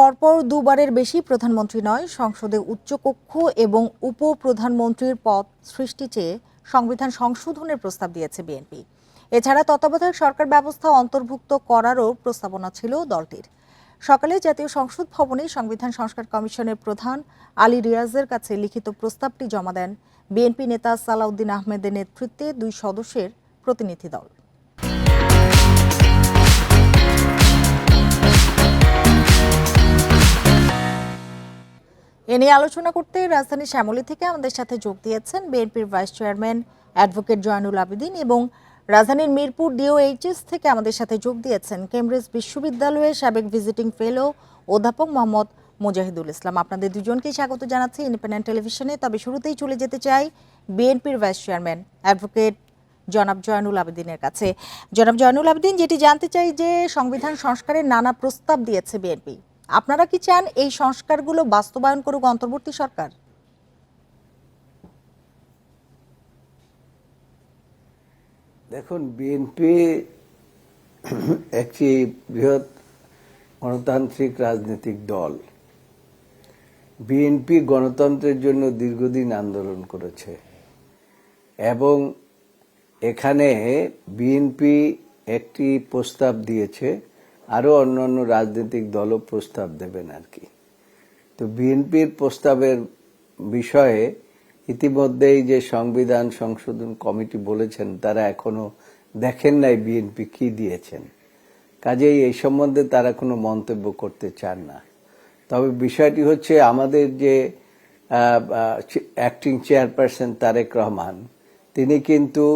পরপর দুবারের বেশি প্রধানমন্ত্রী নয়, সংসদে উচ্চকক্ষ এবং উপপ্রধানমন্ত্রীর পদ সৃষ্টি চেয়ে সংবিধান সংশোধনের প্রস্তাব দিয়েছে বিএনপি। এছাড়া তত্ত্বাবধায়ক সরকার ব্যবস্থা অন্তর্ভুক্ত করারও প্রস্তাবনা ছিল দলটির। সকালে জাতীয় সংসদ ভবনে সংবিধান সংস্কার কমিশনের প্রধান আলী রিয়াজের কাছে লিখিত প্রস্তাবটি জমা দেন বিএনপি নেতা সালাউদ্দিন আহমেদের নেতৃত্বে দুই সদস্যের প্রতিনিধি দল। এ নিয়ে আলোচনা করতে রাজধানী শ্যামলী থেকে আমাদের সাথে যোগ দিয়েছেন বিএনপির vice chairman advocate Joynul Abedin এবং রাজধানীর মিরপুর ডিওএইচএস থেকে আমাদের সাথে যোগ দিয়েছেন কেমব্রিজ বিশ্ববিদ্যালয়ের সাবেক ভিজিটিং ফেলো অধ্যাপক মোহাম্মদ মুজাহিদুল ইসলাম। আপনাদের দুজনকেই স্বাগত জানাচ্ছি ইন্ডিপেন্ডেন্ট টেলিভিশনে। তবে শুরুতেই চলে যেতে চাই বিএনপির ভাইস চেয়ারম্যান অ্যাডভোকেট জনাব জয়নুল আবেদিনের কাছে। জনাব জয়নুল আবেদিন, যেটি জানতে চাই যে সংবিধান সংস্কারের নানা প্রস্তাব দিয়েছে বিএনপি। আপনারা কি চান এই সংস্কারগুলো বাস্তবায়ন করুক অন্তর্বর্তী সরকার? দেখুন বিএনপি একটি বৃহৎ গণতান্ত্রিক রাজনৈতিক দল। বিএনপি গণতন্ত্রের জন্য দীর্ঘদিন আন্দোলন করেছে। এবং এখানে বিএনপি একটি প্রস্তাব দিয়েছে আরও অন্যান্য রাজনৈতিক দলও প্রস্তাব দেবেন আর কি। তো বিএনপির প্রস্তাবের বিষয়ে ইতিমধ্যেই যে সংবিধান সংশোধন কমিটি বলেছেন, তারা এখনও দেখেন নাই বিএনপি কি দিয়েছেন। কাজেই এই সম্বন্ধে তারা কোনো মন্তব্য করতে চান না। তবে বিষয়টি হচ্ছে আমাদের যে অ্যাক্টিং চেয়ারপারসন তারেক রহমান, তিনি কিন্তু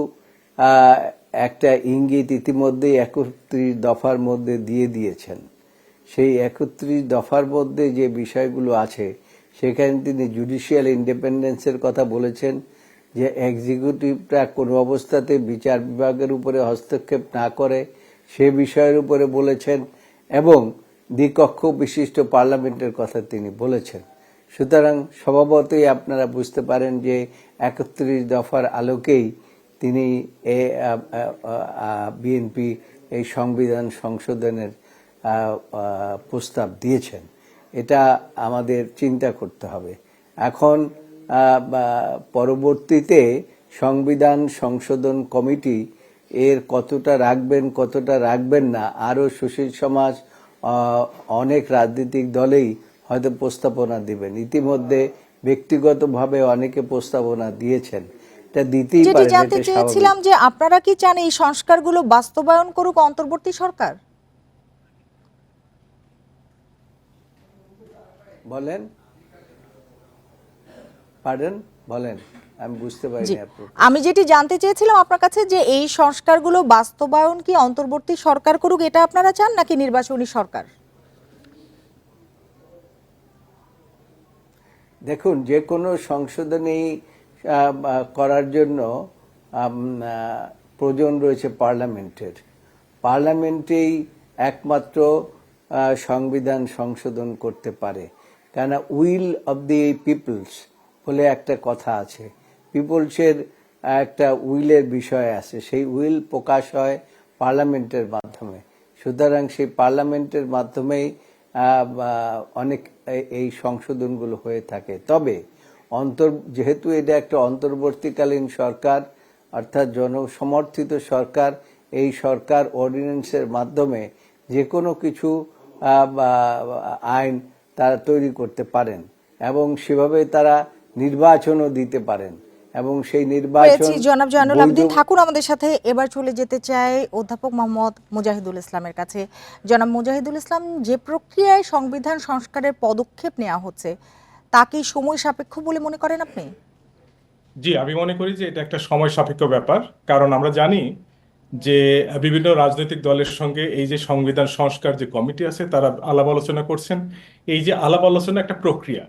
একটা ইঙ্গিত ইতিমধ্যেই একত্রিশ দফার মধ্যে দিয়ে দিয়েছেন। সেই একত্রিশ দফার মধ্যে যে বিষয়গুলো আছে, সেখানে তিনি জুডিশিয়াল ইন্ডিপেন্ডেন্সের কথা বলেছেন যে এক্সিকিউটিভটা কোনো অবস্থাতে বিচার বিভাগের উপরে হস্তক্ষেপ না করে সে বিষয়ের উপরে বলেছেন এবং দ্বিকক্ষ বিশিষ্ট পার্লামেন্টের কথা তিনি বলেছেন। সুতরাং স্বভাবতই আপনারা বুঝতে পারেন যে একত্রিশ দফার আলোকেই তিনি এ বিএনপি এই সংবিধান সংশোধনের প্রস্তাব দিয়েছেন। এটা আমাদের চিন্তা করতে হবে। এখন পরবর্তীতে সংবিধান সংশোধন কমিটি এর কতটা রাখবেন কতটা রাখবেন না, আরও সুশীল সমাজ অনেক রাজনৈতিক দলেই হয়তো প্রস্তাবনা দিবেন। ইতিমধ্যে ব্যক্তিগতভাবে অনেকে প্রস্তাবনা দিয়েছেন। যেটি জানতে। চেয়েছিলাম যে আপনারা কি চান এই সংস্কারগুলো বাস্তবায়ন করুক অন্তর্বর্তী সরকার? বলেন। পারেন বলেন। আমি বুঝতে পারিনি আমি যেটি জানতে চেয়েছিলাম আপনার কাছে যে এই সংস্কারগুলো বাস্তবায়ন কি অন্তর্বর্তী সরকার করুক এটা আপনারা চান নাকি নির্বাচনী সরকার? দেখুন যে কোনো সংশোধনী করার জন্য প্রয়োজন রয়েছে পার্লামেন্টের। পার্লামেন্টেই একমাত্র সংবিধান সংশোধন করতে পারে। কেন উইল অব দি পিপলস বলে একটা কথা আছে। পিপলসের একটা উইলের বিষয় আছে। সেই উইল প্রকাশ হয় পার্লামেন্টের মাধ্যমে। সুতরাং সেই পার্লামেন্টের মাধ্যমেই অনেক এই সংশোধনগুলো হয়ে থাকে। তবে অন্তর যেহেতু এটা একটা অন্তর্বর্তীকালীন সরকার অর্থাৎ জনসমর্থিত সরকার এই সরকার অর্ডিন্যান্সের মাধ্যমে যে কোনো কিছু আইন তারা তৈরি করতে পারেন এবং সেভাবে তারা নির্বাচনও দিতে পারেন এবং সেই নির্বাচন জনাব জয়নুল আবেদিন ঠাকুর আমাদের সাথে। এবার চলে যেতে চাই অধ্যাপক মোহাম্মদ মুজাহিদুল ইসলামের কাছে। জনাব মুজাহিদুল ইসলাম যে প্রক্রিয়ায় সংবিধান সংস্কারের পদক্ষেপ নেওয়া হচ্ছে তা কি সময় সাপেক্ষ বলে মনে করেন আপনি? জি, আমি মনে করি যে এটা একটা সময় সাপেক্ষ ব্যাপার। কারণ আমরা জানি যে বিভিন্ন রাজনৈতিক দলের সঙ্গে এই যে সংবিধান সংস্কার যে কমিটি আছে, তারা আলাপ আলোচনা করছেন। এই যে আলাপ আলোচনা একটা প্রক্রিয়া।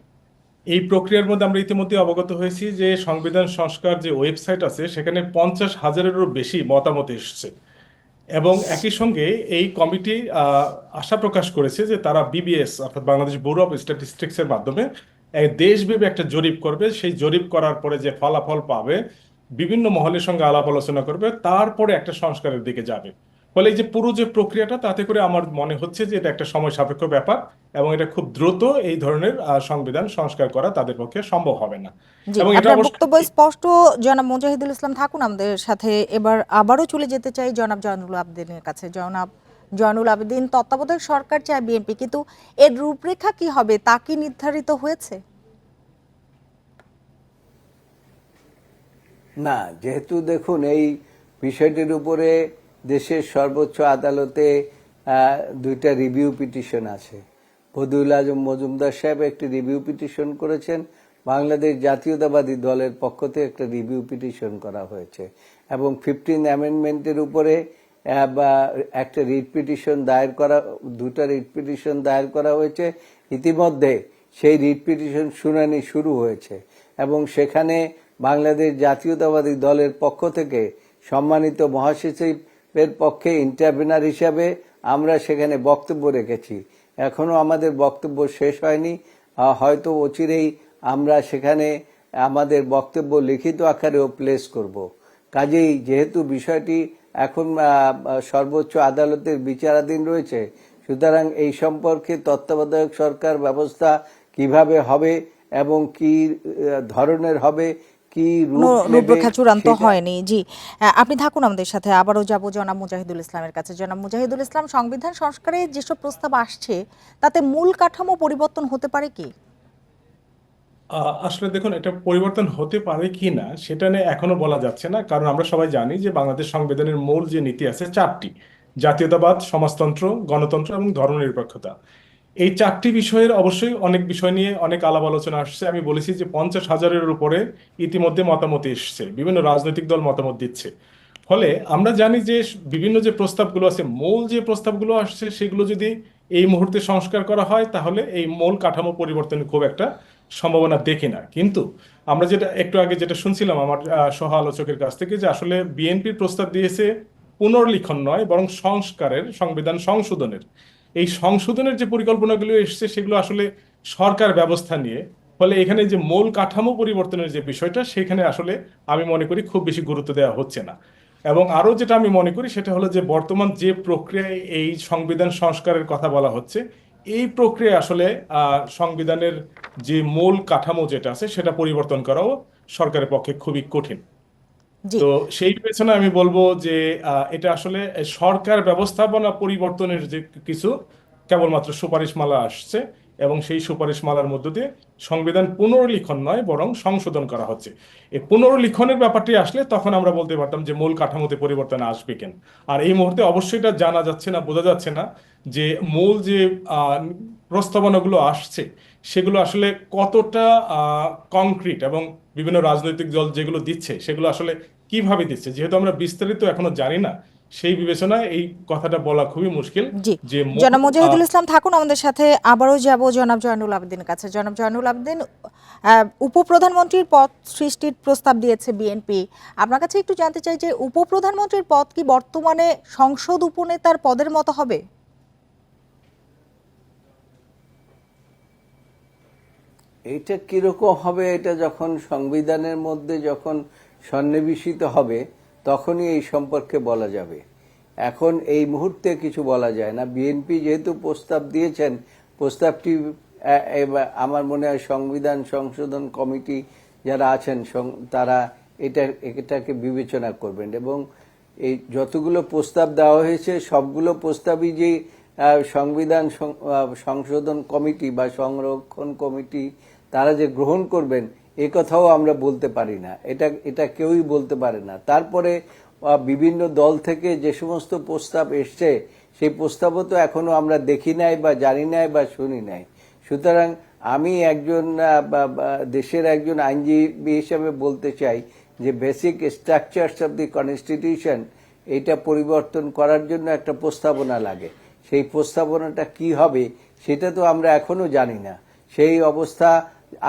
এই প্রক্রিয়ার মধ্যে আমরা ইতিমধ্যে অবগত হয়েছি যে সংবিধান সংস্কার যে ওয়েবসাইট আছে, সেখানে পঞ্চাশ হাজারেরও বেশি মতামত এসছে। এবং একই সঙ্গে এই কমিটি আশা প্রকাশ করেছে যে তারা বিবিএস অর্থাৎ বাংলাদেশ ব্যুরো অফ স্ট্যাটিস্টিক্সের মাধ্যমে দেশব্যাপী একটা জরিপ করবে সেই জরিপ করার পরে যে ফলাফল পাবে বিভিন্ন মহলের সঙ্গে আলাপ আলোচনা করবে তারপরে একটা সংস্কারের দিকে যাবে। ফলে এই যে পুরো যে প্রক্রিয়াটা তাতে করে আমার মনে হচ্ছে যে এটা একটা সময় সাপেক্ষ ব্যাপার এবং এটা খুব দ্রুত এই ধরনের সংবিধান সংস্কার করা তাদের পক্ষে সম্ভব হবে না। এবং এটা বক্তব্য স্পষ্ট জনাব মুজাহিদুল ইসলাম থাকুন আমাদের সাথে। এবার আবারও চলে যেতে চাই জনাব জয়নুল আবেদিনের কাছে। জনাব জয়নুল আবেদিন তত্ত্বাবধায়ক সরকার চায় বিএনপি, কিন্তু এর রূপরেখা কি হবে তা কি নির্ধারিত হয়েছে? না, যেহেতু দেখুন, এই বিষয়টির উপরে দেশের সর্বোচ্চ আদালতে দুইটা রিভিউ পিটিশন আছে। বদিউল আজম মজুমদার সাহেব একটি রিভিউ পিটিশন করেছেন, বাংলাদেশ জাতীয়তাবাদী দলের পক্ষ থেকে একটা রিভিউ পিটিশন করা হয়েছে। এবং ফিফটিন অ্যামেন্ডমেন্টের উপরে বা একটা রিট পিটিশন দায়ের করা, দুটা রিট পিটিশন দায়ের করা হয়েছে। ইতিমধ্যে সেই রিট পিটিশন শুনানি শুরু হয়েছে এবং সেখানে বাংলাদেশ জাতীয়তাবাদী দলের পক্ষ থেকে সম্মানিত মহাসচিবের পক্ষে ইন্টারভিনার হিসাবে আমরা সেখানে বক্তব্য রেখেছি। এখনও আমাদের বক্তব্য শেষ হয়নি। হয়তো অচিরেই আমরা সেখানে আমাদের বক্তব্য লিখিত আকারেও প্লেস করব। কাজেই যেহেতু বিষয়টি এখন সর্বোচ্চ আদালতের বিচারাধীন রয়েছে। সুতরাং এই সম্পর্কে তত্ত্বাবধায়ক সরকার ব্যবস্থা কীভাবে হবে এবং কি ধরনের হবে কি রূপরেখা চূড়ান্ত হয়নি। জি। আপনি থাকুন আমাদের সাথে। আবারও যাব জনাব মুজাহিদুল ইসলামের কাছে। জনাব মুজাহিদুল ইসলাম সংবিধান সংস্কারে যেসব প্রস্তাব আসছে তাতে মূল কাঠামো পরিবর্তন হতে পারে কি? আসলে দেখুন, এটা পরিবর্তন হতে পারে কি না সেটা নিয়ে এখনও বলা যাচ্ছে না। কারণ আমরা সবাই জানি যে বাংলাদেশ সংবিধানের মূল যে নীতি আছে চারটি, জাতীয়তাবাদ, সমাজতন্ত্র, গণতন্ত্র এবং ধর্মনিরপেক্ষতা। এই চারটি বিষয়ের অবশ্যই অনেক বিষয় নিয়ে অনেক আলাপ আলোচনা আসছে। আমি বলেছি যে পঞ্চাশ হাজারের উপরে ইতিমধ্যে মতামত এসছে, বিভিন্ন রাজনৈতিক দল মতামত দিচ্ছে। ফলে আমরা জানি যে বিভিন্ন যে প্রস্তাবগুলো আছে, মূল যে প্রস্তাবগুলো আসছে, সেগুলো যদি এই মুহূর্তে সংস্কার করা হয়, তাহলে এই মূল কাঠামো পরিবর্তনের খুব একটা সম্ভাবনা দেখি না। কিন্তু আমরা যেটা, একটু আগে যেটা শুনছিলাম আমার সহ আলোচকের কাছ থেকে যে আসলে বিএনপির প্রস্তাব দিয়েছে পুনর্লিখন নয়, বরং সংস্কারের, সংবিধান সংশোধনের। এই সংশোধনের যে পরিকল্পনাগুলো এসছে, সেগুলো আসলে সরকার ব্যবস্থা নিয়ে, ফলে এখানে যে মূল কাঠামো পরিবর্তনের যে বিষয়টা, সেখানে আসলে আমি মনে করি খুব বেশি গুরুত্ব দেওয়া হচ্ছে না। এবং আরও যেটা আমি মনে করি, সেটা হলো যে বর্তমান যে প্রক্রিয়ায় এই সংবিধান সংস্কারের কথা বলা হচ্ছে এই প্রক্রিয়া আসলে সংবিধানের যে মূল কাঠামো যেটা আছে সেটা পরিবর্তন করাও সরকারের পক্ষে খুবই কঠিন। তো সেই পেছনে আমি বলব যে আহ, এটা আসলে সরকার ব্যবস্থাপনা পরিবর্তনের যে কিছু কেবলমাত্র সুপারিশমালা আসছে এবং সেই সুপারিশমালার মধ্য দিয়ে সংবিধান পুনর্লিখন নয়, বরং সংশোধন করা হচ্ছে। এই পুনর্লিখনের ব্যাপারটি আসলে তখন আমরা বলতে পারতাম যে মূল কাঠামোতে পরিবর্তন আসবে কেন? আর এই মুহূর্তে অবশ্যই এটা জানা যাচ্ছে না, বোঝা যাচ্ছে না যে মূল যে প্রস্তাবনাগুলো আসছে, সেগুলো আসলে কতটা কংক্রিট এবং বিভিন্ন রাজনৈতিক দল যেগুলো দিচ্ছে, সেগুলো আসলে কীভাবে দিচ্ছে? যেহেতু আমরা বিস্তারিত এখনও জানি না সেই বিবেচনায় এই কথাটা বলা খুবই মুশকিল যে জনাব মুজাহিদুল ইসলাম থাকুন আমাদের সাথে আবারও যাব জনাব জয়নুল আবেদিনের কাছে। জনাব জয়নুল আবেদিন আহ, উপপ্রধানমন্ত্রীর পদ সৃষ্টির প্রস্তাব দিয়েছে বিএনপি আপনার কাছে একটু জানতে চাই যে উপপ্রধানমন্ত্রীর পদ কি বর্তমানে সংসদ উপনেতার পদের মতো হবে? এটা কীরকম হবে? এটা যখন সংবিধানের মধ্যে যখন সন্নিবেশিত হবে তখনই এই সম্পর্কে বলা যাবে। এখন এই মুহূর্তে কিছু বলা যায় না। বিএনপি যেহেতু প্রস্তাব দিয়েছেন, প্রস্তাবটি আমার মনে হয় সংবিধান সংশোধন কমিটি যারা আছেন তারা এটা, এটাকে বিবেচনা করবেন এবং এই যতগুলো প্রস্তাব দেওয়া হয়েছে, সবগুলো প্রস্তাবই যে সংবিধান সংশোধন কমিটি বা সংরক্ষণ কমিটি, তারা যে গ্রহণ করবেন এ কথাও আমরা বলতে পারি না। এটা এটা কেউই বলতে পারে না। তারপরে বিভিন্ন দল থেকে যে সমস্ত প্রস্তাব এসছে, সেই প্রস্তাবও তো এখনও আমরা দেখি নাই বা জানি নাই বা শুনি নাই। সুতরাং আমি একজন দেশের একজন আইনজীবী হিসাবে বলতে চাই যে basic structures of the constitution, এটা পরিবর্তন করার জন্য একটা প্রস্তাবনা লাগে। সেই প্রস্তাবনাটা কি হবে, সেটা তো আমরা এখনও জানি না। সেই অবস্থা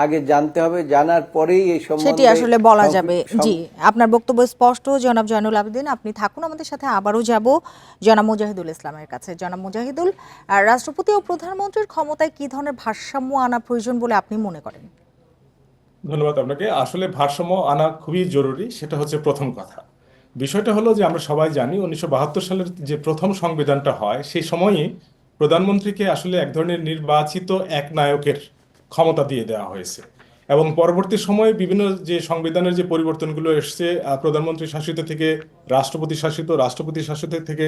আগে জানতে হবে জানার পরেই এই সেটি সম্বন্ধে আসলে বলা যাবে। জি আপনার বক্তব্য স্পষ্ট। জনাব জয়নুল আবেদিন আপনি থাকুন আমাদের সাথে আবারও যাব জনাব মুজাহিদুল ইসলামের কাছে। জনাব মুজাহিদুল আর রাষ্ট্রপতি ও প্রধানমন্ত্রীর ক্ষমতায় কি ধরনের ভারসাম্য আনা প্রয়োজন বলে আপনি মনে করেন? ধন্যবাদ আপনাকে। আসলে ভারসাম্য আনা খুবই জরুরি সেটা হচ্ছে প্রথম কথা। বিষয়টা হলো যে আমরা সবাই জানি উনিশশো বাহাত্তর সালের যে প্রথম সংবিধানটা হয় সেই সময়ই প্রধানমন্ত্রীকে আসলে এক ধরনের নির্বাচিত এক নায়কের ক্ষমতা দিয়ে দেওয়া হয়েছে। এবং পরবর্তী সময়ে বিভিন্ন যে সংবিধানের যে পরিবর্তনগুলো এসছে প্রধানমন্ত্রী শাসিত থেকে রাষ্ট্রপতি শাসিত রাষ্ট্রপতি শাসিত থেকে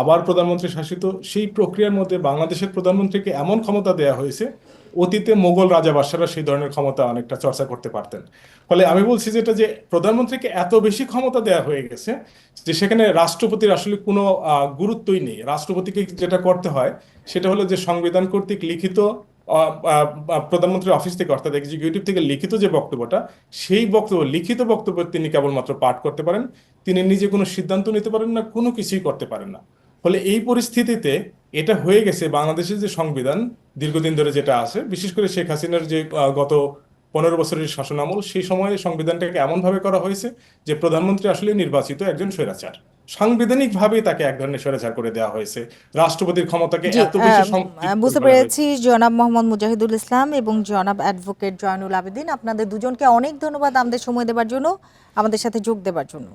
আবার প্রধানমন্ত্রী শাসিত, সেই প্রক্রিয়ার মধ্যে বাংলাদেশের প্রধানমন্ত্রীকে এমন ক্ষমতা দেওয়া হয়েছে, অতীতে মোগল রাজাবাসারা সেই ধরনের ক্ষমতা অনেকটা চর্চা করতে পারতেন। ফলে আমি বলছি যেটা যে প্রধানমন্ত্রীকে এত বেশি ক্ষমতা দেওয়া হয়ে গেছে, যে সেখানে রাষ্ট্রপতির আসলে কোনো গুরুত্বই নেই। রাষ্ট্রপতিকে যেটা করতে হয়, সেটা হলো যে সংবিধান কর্তৃক লিখিত প্রধানমন্ত্রীর অফিস থেকে, অর্থাৎ এক্সিকিউটিভ থেকে লিখিত যে বক্তব্যটা, সেই বক্তব্য, লিখিত বক্তব্য তিনি কেবলমাত্র পাঠ করতে পারেন। তিনি নিজে কোনো সিদ্ধান্ত নিতে পারেন না, কোনো কিছুই করতে পারেন না। ফলে এই পরিস্থিতিতে এটা হয়ে গেছে বাংলাদেশের যে সংবিধান, দীর্ঘদিন ধরে যেটা আছে, বিশেষ করে শেখ হাসিনার যে গত পনেরো বছরের শাসনামল সেই সময়ে সংবিধানটাকে এমনভাবে করা হয়েছে যে প্রধানমন্ত্রী আসলে নির্বাচিত একজন স্বৈরাচার। সাংবিধানিক ভাবেই তাকে এক ধরনের স্বৈরাচার করে দেওয়া হয়েছে। রাষ্ট্রপতির ক্ষমতাকে এত বেশি বুঝতে পেরেছি। জনাব মোহাম্মদ মুজাহিদুল ইসলাম এবং জনাব অ্যাডভোকেট জয়নুল আবেদিন আপনাদের দুজনকে অনেক ধন্যবাদ আমাদের সময় দেবার জন্য আমাদের সাথে যোগ দেবার জন্য।